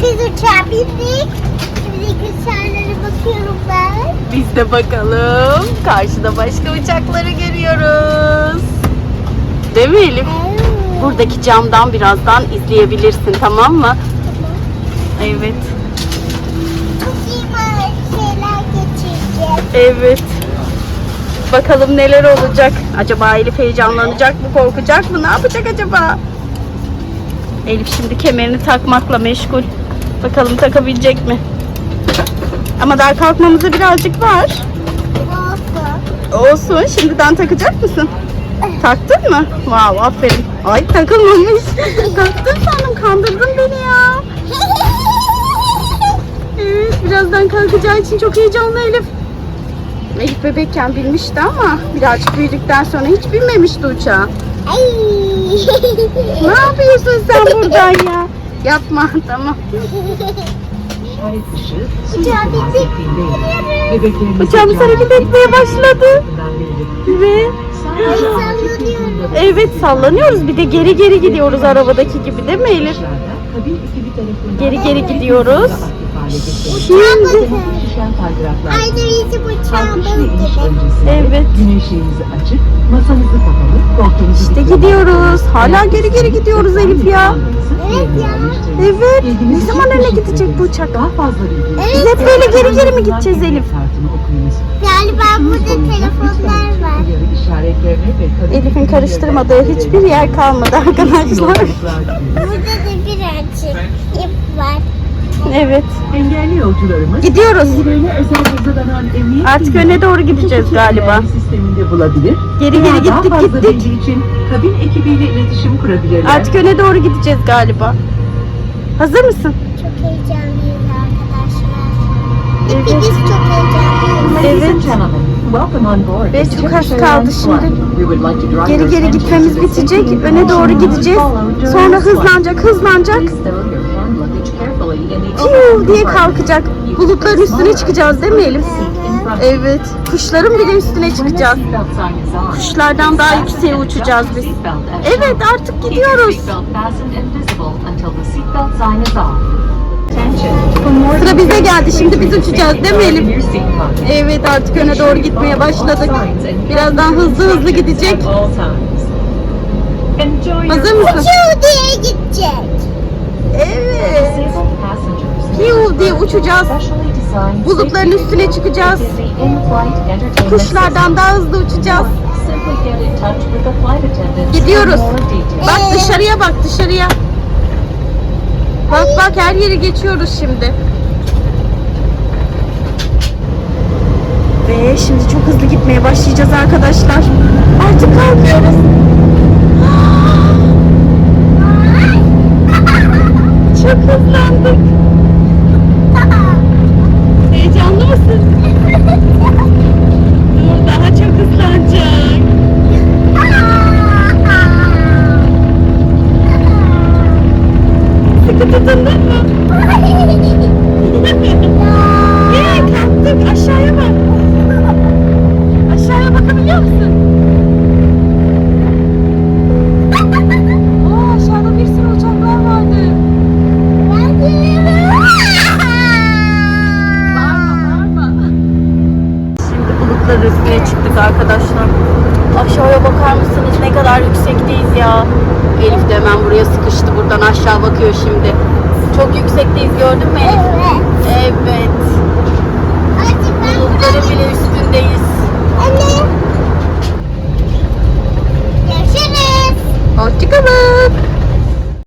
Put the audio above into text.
kız uçağa bindik. Şimdi kızlarlara bakıyorum ben. Biz de bakalım. Karşıda başka uçakları görüyoruz. Değil mi Elif? Evet. Buradaki camdan birazdan izleyebilirsin tamam mı? Evet. Çok iyi şeyler geçireceğiz. Evet. Bakalım neler olacak. Acaba Elif heyecanlanacak mı, korkacak mı? Ne yapacak acaba? Elif şimdi kemerini takmakla meşgul. Bakalım takabilecek mi? Ama daha kalkmamıza birazcık var. Olsun. Olsun. Şimdiden takacak mısın? Taktın mı? Wow, aferin. Ay takılmamış. Taktın sandım. Kandırdın beni ya. Evet, birazdan kalkacağı için çok heyecanlı Elif. Elif bebekken bilmişti ama birazcık büyüdükten sonra hiç binmemişti uçağa. Ay. Ne yapıyorsun sen buradan ya? Yapma tamam. Uçağa bindik. Uçağımız hareket etmeye başladı. Ve evet sallanıyoruz. Bir de geri geri gidiyoruz arabadaki gibi değil mi Elif? Geri geri gidiyoruz. Şimdi bizim uçağımız gibi. evet Güneşliğinizi açık, masanızı kapalı, işte gidiyoruz. Hala geri geri gidiyoruz Elif ya. Evet ya. Evet. Ne zaman öne gidecek bu uçak? Daha fazla bilgi Biz hep böyle geri geri mi gideceğiz Elif? Galiba burada telefonlar var. Elif'in karıştırmadığı hiçbir yer kalmadı arkadaşlar. Burada da birazcık ip var. Evet. Engelli yolcularımız Gidiyoruz. kendilerine özel hazırlanan emniyet Artık bilgileri öne doğru gideceğiz iki galiba. sisteminde bulabilir. Geri veya geri daha gittik, fazla gittik. bilgi için kabin ekibiyle iletişim kurabilirler. Artık öne doğru gideceğiz galiba. Hazır mısın? Çok heyecanlıyız arkadaşlar. Evet. Hepimiz çok heyecanlıyız. Ladies and Evet. gentlemen, welcome on board Ve this çok az Turkish kaldı Airlines şimdi. flight. We would like to draw Geri your geri attention gitmemiz bitecek. Öne doğru gideceğiz. during Sonra this flight. hızlanacak hızlanacak. Please stow your compartment. kalkacak. Bulutların üstüne çıkacağız Elif? Evet. Kuşların bile üstüne çıkacağız. Kuşlardan daha yükseğe uçacağız biz. Evet artık gidiyoruz. Sıra bize geldi. Şimdi biz uçacağız Elif? Evet artık öne doğru gitmeye başladık. Birazdan hızlı hızlı gidecek. Hazır mısın? Uçuyor diye gidecek. Evet. Diye uçacağız. Bulutların üstüne çıkacağız. Kuşlardan daha hızlı uçacağız. Gidiyoruz. Bak dışarıya bak dışarıya. Bak bak her yeri geçiyoruz şimdi. Ve şimdi çok hızlı gitmeye başlayacağız arkadaşlar. Artık kalkıyoruz. da resmiye çıktık arkadaşlar. Aşağıya bakar mısınız? Ne kadar yüksekteyiz ya. Elif de hemen buraya sıkıştı. Buradan aşağı bakıyor şimdi. Çok yüksekteyiz gördün mü Elif? Evet. Evet. Bulutların bile üstü